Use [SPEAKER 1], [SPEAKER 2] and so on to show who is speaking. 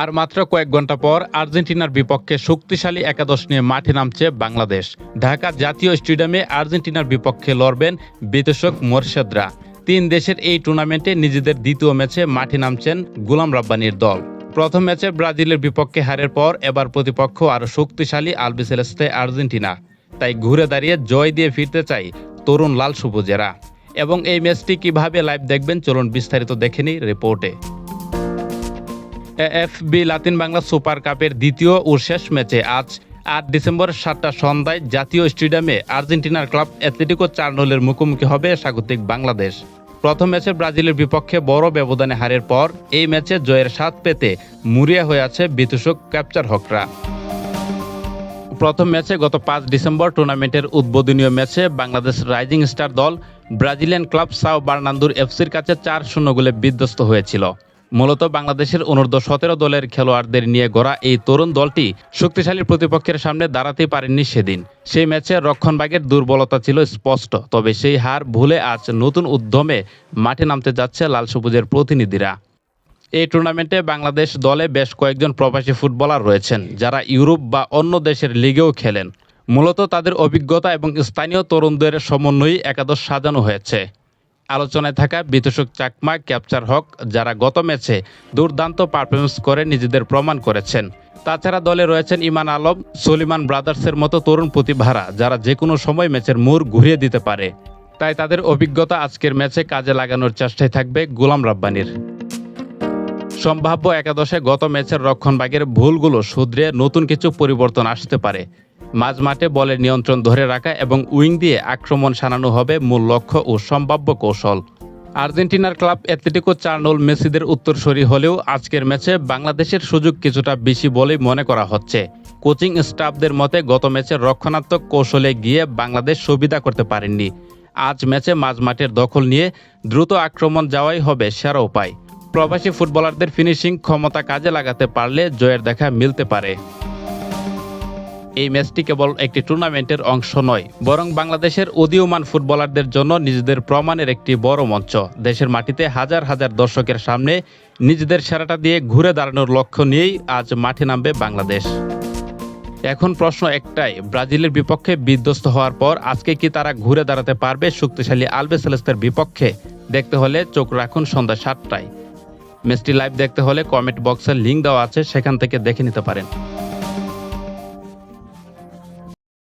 [SPEAKER 1] আর মাত্র কয়েক ঘণ্টা পর আর্জেন্টিনার বিপক্ষে শক্তিশালী একাদশ নিয়ে মাঠে নামছে বাংলাদেশ। ঢাকা জাতীয় স্টেডিয়ামে আর্জেন্টিনার বিপক্ষে লড়বেন বিতোষক মোরশেদরা। তিন দেশের এই টুর্নামেন্টে নিজেদের দ্বিতীয় ম্যাচে মাঠে নামছেন গুলাম রাব্বানির দল। প্রথম ম্যাচে ব্রাজিলের বিপক্ষে হারের পর এবার প্রতিপক্ষ আরও শক্তিশালী আলবিসেলেস্তে আর্জেন্টিনা। তাই ঘুরে দাঁড়িয়ে জয় দিয়ে ফিরতে চাই তরুণ লাল সবুজেরা। এবং এই ম্যাচটি কীভাবে লাইভ দেখবেন চলুন বিস্তারিত দেখেনি রিপোর্টে। এএফবি লাতিন বাংলা সুপার কাপের দ্বিতীয় ও শেষ ম্যাচে আজ আট ডিসেম্বর সাতটা সন্ধ্যায় জাতীয় স্টেডিয়ামে আর্জেন্টিনার ক্লাব অ্যাথলেটিকো চার্নোলের মুখোমুখি হবে স্বাগতিক বাংলাদেশ। প্রথম ম্যাচে ব্রাজিলের বিপক্ষে বড় ব্যবধানে হারের পর এই ম্যাচে জয়ের স্বাদ পেতে মুরিয়া হয়ে আছে বিতুষক ক্যাপচার হকরা। প্রথম ম্যাচে গত পাঁচ ডিসেম্বর টুর্নামেন্টের উদ্বোধনীয় ম্যাচে বাংলাদেশ রাইজিং স্টার দল ব্রাজিলিয়ান ক্লাব সাও বার্নান্দুর এফসির কাছে চার শূন্য গোলে বিধ্বস্ত হয়েছিল। মূলত বাংলাদেশের অনূর্ধ্ব সতেরো দলের খেলোয়াড়দের নিয়ে গড়া এই তরুণ দলটি শক্তিশালী প্রতিপক্ষের সামনে দাঁড়াতে পারেননি সেদিন। সেই ম্যাচে রক্ষণভাগের দুর্বলতা ছিল স্পষ্ট, তবে সেই হার ভুলে আজ নতুন উদ্যমে মাঠে নামতে যাচ্ছে লাল সবুজের প্রতিনিধিরা। এই টুর্নামেন্টে বাংলাদেশ দলে বেশ কয়েকজন প্রবাসী ফুটবলার রয়েছেন, যারা ইউরোপ বা অন্য দেশের লিগেও খেলেন। মূলত তাদের অভিজ্ঞতা এবং স্থানীয় তরুণদের সমন্বয়ে একাদশ সাজানো হয়েছে। আলোচনায় থাকা বিতোষক চাকমা, ক্যাপচার হক, যারা গত ম্যাচে দুর্দান্ত পারফরমেন্স করে নিজেদের প্রমাণ করেছেন। তাছাড়া দলে রয়েছেন ইমান আলম, সলিমান ব্রাদার্সের মতো তরুণ প্রতিভারা, যারা যে কোনো সময় ম্যাচের মোড় ঘুরিয়ে দিতে পারে। তাই তাদের অভিজ্ঞতা আজকের ম্যাচে কাজে লাগানোর চেষ্টায় থাকবে গোলাম রাব্বানির। সম্ভাব্য একাদশে গত ম্যাচের রক্ষণভাগের ভুলগুলো শুধরে নতুন কিছু পরিবর্তন আসতে পারে। মাঝ মাঠে বলের নিয়ন্ত্রণ ধরে রাখা এবং উইং দিয়ে আক্রমণ সানানো হবে মূল লক্ষ্য ও সম্ভাব্য কৌশল। আর্জেন্টিনার ক্লাব অ্যাথলেটিকো চার্নোল মেসিদের উত্তরসূরি হলেও আজকের ম্যাচে বাংলাদেশের সুযোগ কিছুটা বেশি বলেই মনে করা হচ্ছে। কোচিং স্টাফদের মতে গত ম্যাচে রক্ষণাত্মক কৌশলে গিয়ে বাংলাদেশ সুবিধা করতে পারেননি। আজ ম্যাচে মাঝ মাঠের দখল নিয়ে দ্রুত আক্রমণ যাওয়াই হবে সেরা উপায়। প্রবাসী ফুটবলারদের ফিনিশিং ক্ষমতা কাজে লাগাতে পারলে জয়ের দেখা মিলতে পারে। এই ম্যাচটি কেবল একটি টুর্নামেন্টের অংশ নয়, বরং বাংলাদেশের উদীয়মান ফুটবলারদের জন্য নিজেদের প্রমাণের একটি বড় মঞ্চ। দেশের মাটিতে হাজার হাজার দর্শকের সামনে নিজেদের সেরাটা দিয়ে ঘুরে দাঁড়ানোর লক্ষ্য নিয়েই আজ মাঠে নামবে বাংলাদেশ। এখন প্রশ্ন একটাই, ব্রাজিলের বিপক্ষে বিধ্বস্ত হওয়ার পর আজকে কি তারা ঘুরে দাঁড়াতে পারবে শক্তিশালী আলবেসেলেস্তের বিপক্ষে? দেখতে হলে চোখ রাখুন সন্ধ্যা সাতটায়। ম্যাচটি লাইভ দেখতে হলে কমেন্ট বক্সের লিঙ্ক দেওয়া আছে, সেখান থেকে দেখে নিতে পারেন।